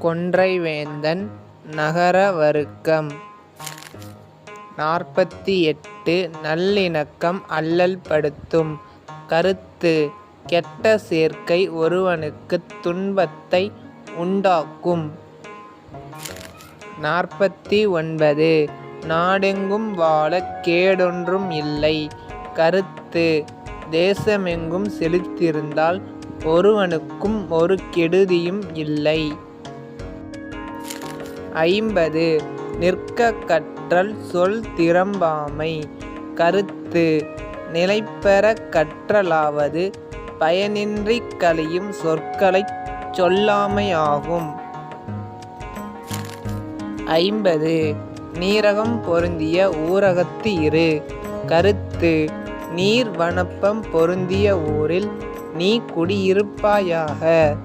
கொன்றைவேந்தன் நகர வருக்கம் நாற்பத்தி எட்டு நல்லிணக்கம் அல்லல் படுத்தும் கருத்து கெட்ட சேர்க்கை ஒருவனுக்குத் துன்பத்தை உண்டாக்கும். நாற்பத்தி ஒன்பது நாடெங்கும் வாழக் கேடொன்றும் இல்லை. கருத்து தேசமெங்கும் செழித்திருந்தால் ஒருவனுக்கும் ஒரு கெடுதியும் இல்லை. ஐம்பது நிற்க கற்றல் சொல் திறம்பாமை. கருத்து நிலைபெறக் கற்றலாவது பயனின்றிக் கழியும் சொற்களைச் சொல்லாமையாகும். ஐம்பது நீரகம் பொருந்திய ஊரகத்து இரு. கருத்து நீர் வனப்பம் பொருந்திய ஊரில் நீ குடியிருப்பாயாக.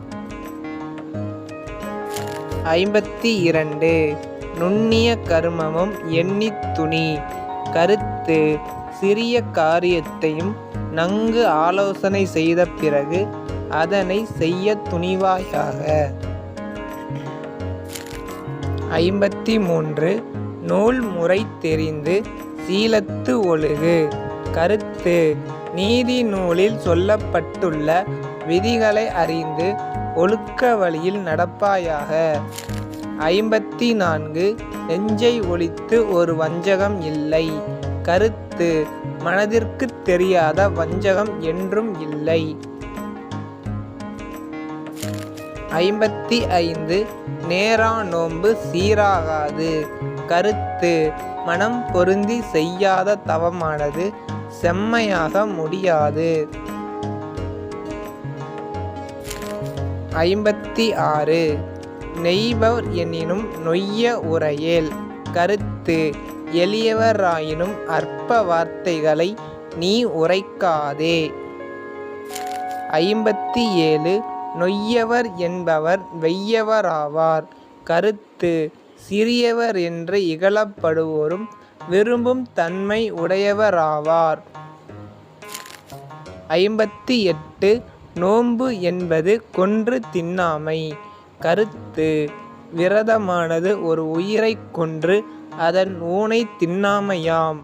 ஐம்பத்தி இரண்டு நுண்ணிய கருமமும் எண்ணித் துணி. கருத்து சிறிய காரியத்தையும் நன்கு ஆலோசனை செய்த பிறகு அதனை செய்ய துணிவாயாக. ஐம்பத்தி மூன்று நூல் முறை தெரிந்து சீலத்து ஒழுகு. கருத்து நீதி நூலில் சொல்லப்பட்டுள்ள விதிகளை அறிந்து ஒழுக்க வழியில் நடப்பாயாக. ஐம்பத்தி நான்கு நெஞ்சை ஒழித்து ஒரு வஞ்சகம் இல்லை. கருத்து மனதிற்குத் தெரியாத வஞ்சகம் என்றும் இல்லை. ஐம்பத்தி ஐந்து நேரா நோன்பு சீராகாது. கருத்து மனம் பொருந்தி செய்யாத தவமானது செம்மையாக முடியாது. ஐம்பத்தி ஆறு நெய்பவர் எனினும் நொய்ய உரையேல். கருத்து எளியவராயினும் அற்ப வார்த்தைகளை நீ உரைக்காதே. ஐம்பத்தி ஏழு நொய்யவர் என்பவர் வெய்யவராவார். கருத்து சிறியவர் என்று இகழப்படுவோரும் விரும்பும் தன்மை உடையவராவார். ஐம்பத்தி எட்டு நோன்பு என்பது கொன்று தின்னாமை. கருத்து விரதமானது ஒரு உயிரைக் கொன்று அதன் ஊனைத் தின்னாமையாம்.